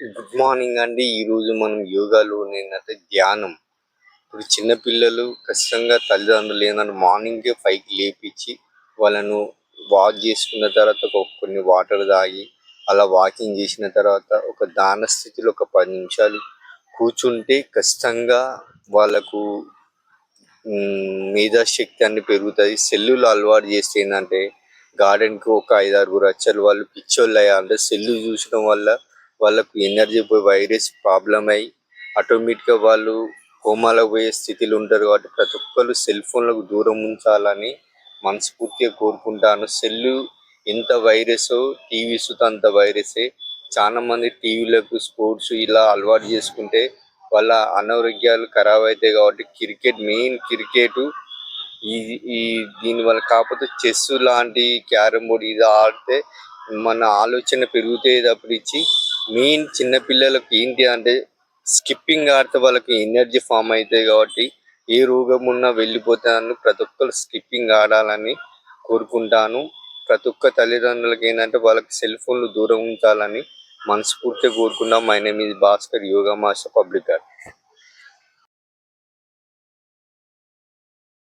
Good morning అండి. ఈరోజు మనం యోగాలో ఏంటంటే ధ్యానం. ఇప్పుడు చిన్నపిల్లలు ఖచ్చితంగా తల్లిదండ్రులు ఏంటంటే మార్నింగే ఫైవ్కి లేపించి వాళ్ళను వాక్ చేసుకున్న తర్వాత ఒక కొన్ని వాటర్ తాగి అలా వాకింగ్ చేసిన తర్వాత ఒక దాన స్థితిలో ఒక పది నిమిషాలు కూర్చుంటే ఖచ్చితంగా వాళ్ళకు మేధాశక్తి అన్ని పెరుగుతుంది. సెల్లులు అలవాటు చేస్తే ఏంటంటే గార్డెన్కి ఒక ఐదు ఆరుగురు వచ్చారు వాళ్ళు పిచ్చోళ్ళు అయ్యారు సెల్లు చూసడం వల్ల వాళ్ళకు ఎనర్జీ పోయి వైరస్ ప్రాబ్లం అయ్యి ఆటోమేటిక్గా వాళ్ళు కోమాలకు పోయే స్థితిలో ఉంటారు కాబట్టి ప్రతి ఒక్కరు సెల్ ఫోన్లకు దూరం ఉంచాలని మనస్ఫూర్తిగా కోరుకుంటాను. సెల్లు ఎంత వైరస్ టీవీస్ అంత వైరసే. చాలా మంది టీవీలకు స్పోర్ట్స్ ఇలా అలవాటు చేసుకుంటే వాళ్ళ అనారోగ్యాలు ఖరాబ్ అవుతాయి కాబట్టి క్రికెట్ మెయిన్ క్రికెట్ ఈ ఈ దీని వల్ల కాకపోతే చెస్ లాంటి క్యారమ్ బోర్డ్ ఇది ఆడితే మన ఆలోచన పెరుగుతాయి తప్పించి మెయిన్ చిన్న పిల్లలకు ఏంటి అంటే స్కిప్పింగ్ ఆడితే వాళ్ళకి ఎనర్జీ ఫామ్ అవుతాయి కాబట్టి ఏ రోగం ఉన్నా వెళ్ళిపోతాను. ప్రతి ఒక్కరు స్కిప్పింగ్ ఆడాలని కోరుకుంటాను. ప్రతి ఒక్క తల్లిదండ్రులకి ఏంటంటే వాళ్ళకి సెల్ ఫోన్లు దూరం ఉంచాలని మనస్ఫూర్తిగా కోరుకున్నాం మై నేమ్ ఇది భాస్కర్ యోగా మాస్టర్ పబ్లిక్